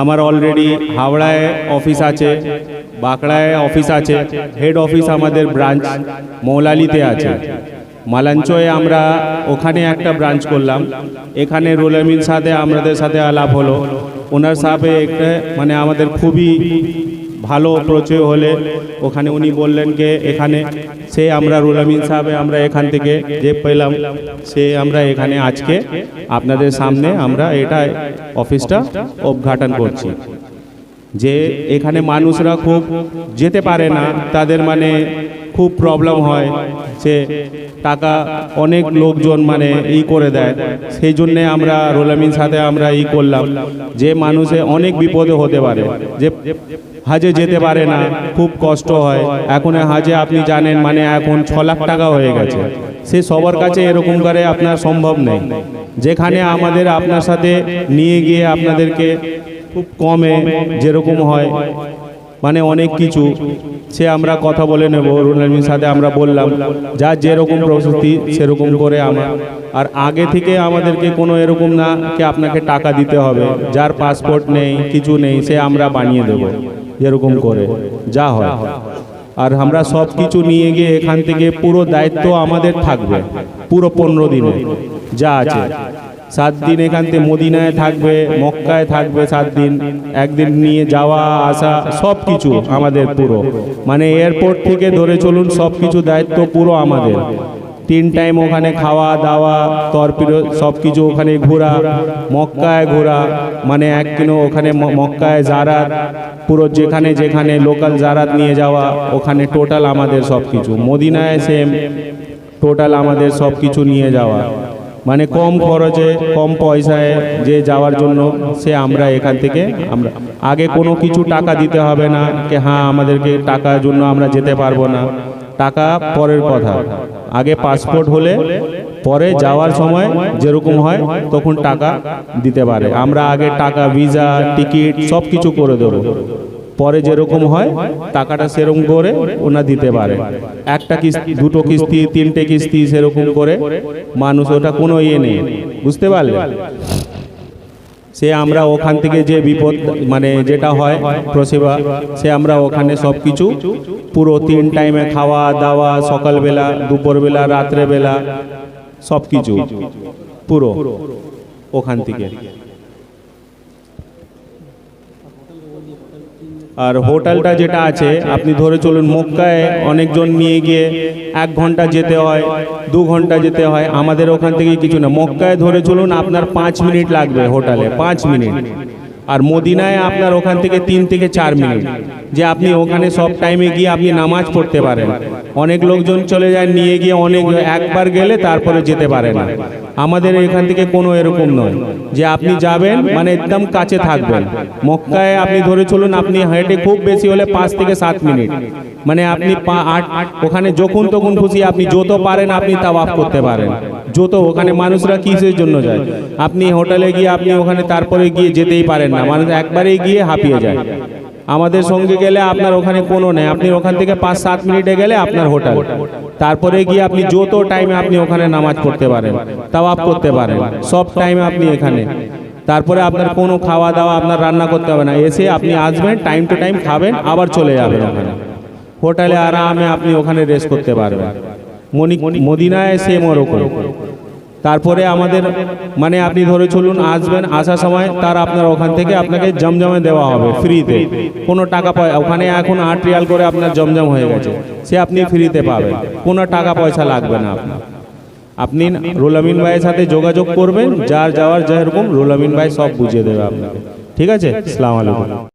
আমার অলরেডি হাওড়ায় অফিস আছে, বাঁকড়ায় অফিস আছে হেড অফিস আমাদের ব্রাঞ্চ মৌলালিতে আছে। মালাঞ্চয়ে আমরা ওখানে একটা ব্রাঞ্চ করলাম। এখানে রোলামিন সাথে আমাদের সাথে আলাপ হলো। ওনার সাথে একটা মানে আমাদের খুবই ভালো প্রচয় হলে ওখানে উনি বললেন যে এখানে সে আমরা রুলামিন সাহেবে আমরা এখান থেকে যে পেলাম, সে আমরা এখানে আজকে আপনাদের সামনে আমরা এটা অফিসটা উদ্ঘাটন করছি। যে এখানে মানুষরা খুব যেতে পারে না, তাদের মানে খুব প্রবলেম হয় সে টাকা অনেক লোকজন মানে ই করে দেয়। সেই জন্যে আমরা রোলামিন সাথে আমরা ই করলাম যে মানুষে অনেক বিপদে হতে পারে, যে হাজে যেতে পারে না, খুব কষ্ট হয়। এখন হাজে আপনি জানেন মানে এখন ছ লাখ টাকা হয়ে গেছে। সে সবার কাছে এরকম করে আপনার সম্ভব নেই। যেখানে আমাদের আপনার সাথে নিয়ে গিয়ে আপনাদেরকে খুব কমে যেরকম হয়। মানে অনেক কিছু। সে আমরা কথা বলে নেব রুনালমির সাথে আমরা বললাম, যা যেরকম প্রস্তুতি, সেরকম করে আমার আর আগে থেকে আমাদেরকে কোনো এরকম না কি আপনাকে টাকা দিতে হবে, যার পাসপোর্ট নেই, কিছু নেই, সে আমরা বানিয়ে দেব, যেরকম করে, যা হয়। আর আমরা সব কিছু নিয়ে গিয়ে এখান থেকে পুরো দায়িত্ব আমাদের থাকবে, পুরো পনেরো দিনে, যা আছে। সাত দিন এখান থেকে মদিনায় থাকবে, মক্কায় থাকবে সাত দিন। একদিন নিয়ে যাওয়া, আসা সব কিছু আমাদের পুরো। মানে এয়ারপোর্ট থেকে ধরে চলুন সব কিছু দায়িত্ব পুরো আমাদের। তিন টাইম ওখানে খাওয়া, দাওয়া তরপিরো সব কিছু ওখানে ঘোরা, মক্কায় ঘোরা। মানে এক কিলো ওখানে মক্কায় জারাত, পুরো যেখানে যেখানে লোকাল জারাত নিয়ে যাওয়া, ওখানে টোটাল আমাদের সব কিছু মদিনায় সেম টোটাল আমাদের সব কিছু নিয়ে যাওয়া। মানে কম খরচে, কম পয়সায় যে যাওয়ার জন্য সে আমরা এখান থেকে আমরা আগে কোনো কিছু টাকা দিতে হবে না যে হ্যাঁ আমাদেরকে টাকার জন্য আমরা যেতে পারব না। টাকা পরের কথা। আগে পাসপোর্ট হলে পরে যাওয়ার সময় যেরকম হয় তখন টাকা দিতে পারে। আমরা আগে টাকা ভিসা টিকিট সব কিছু করে দেবো। পরে যেরকম হয় টাকাটা সেরকম করে ওনা দিতে পারে। একটা কিস্তি দুটো কিস্তি তিনটে কিস্তি সেরকম করে মানুষ ওটা কোনো ইয়ে নেই। বুঝতে পারলে? সে আমরা ওখান থেকে যে বিপদ মানে যেটা হয় প্রসেবা সে আমরা ওখানে সব কিছু পুরো তিন টাইমে খাওয়া দাওয়া সকালবেলা দুপুরবেলা রাত্রেবেলা সব কিছু পুরো। ওখান থেকে। আর হোটেলটা যেটা আছে, আপনি ধরে চলুন মক্কায় অনেকজন নিয়ে গিয়ে এক ঘণ্টা যেতে হয়, দু ঘণ্টা যেতে হয়, আমাদের ওখান থেকে কিছু না। মক্কায় ধরে চলুন আপনার পাঁচ মিনিট লাগবে হোটেলে, পাঁচ মিনিট। আর মদিনায় আপনার ওখান থেকে তিন থেকে চার মিনিট, যে আপনি ওখানে সব টাইমে গিয়ে আপনি নামাজ পড়তে পারেন। অনেক লোকজন চলে যায়, নিয়ে গিয়ে অনেক, একবার গেলে তারপরে যেতে পারে না। আমাদের এখান থেকে কোনো এরকম নয়, যে আপনি যাবেন মানে একদম কাছে থাকবেন। মক্কায় আপনি ধরে চলুন, আপনি হেঁটে খুব বেশি হলে পাঁচ থেকে সাত মিনিট। মানে আপনি আট, ওখানে যখন তখন খুশি, আপনি যত পারেন, আপনি তাওয়াফ করতে পারেন। যত, ওখানে মানুষরা কিসের জন্য যায়? আপনি হোটেলে গিয়ে, আপনি ওখানে তারপরে গিয়ে যেতেই পারেন না। মানুষ একবারেই গিয়ে হাঁপিয়ে যায়। আমাদের সঙ্গে গেলে আপনার ওখানে কোনো নেই। আপনি ওখান থেকে পাঁচ সাত মিনিটে গেলে আপনার হোটেল। তারপরে গিয়ে আপনি যত টাইমে আপনি ওখানে নামাজ পড়তে পারেন, তাওয়াফ করতে পারেন, সব টাইমে আপনি এখানে। তারপরে আপনার কোনো খাওয়া দাওয়া, আপনার রান্না করতে হবে না। এসে আপনি আসবেন টাইম টু টাইম খাবেন, আবার চলে যাবেন ওখানে। হোটেলে আরামে আপনি ওখানে রেস্ট করতে পারবেন। মদিনায় সেম ওরকম। তারপরে আমাদের মানে আপনি ধরে চলুন আসবেন আসার সময় তার আপনার ওখান থেকে আপনাকে জমজমে দেওয়া হবে ফ্রিতে কোনো টাকা পয়সা ওখানে এখন আট রিয়াল করে আপনার জমজম হয়ে গেছে। সে আপনি ফ্রিতে পাবেন। কোনো টাকা পয়সা লাগবে না আপনার। আপনি রোলামিন ভাইয়ের সাথে যোগাযোগ করবেন যার যাওয়ার যেরকম রোলামিন ভাই সব বুঝিয়ে দেবে আপনাকে। ঠিক আছে। সালাম আলাইকুম।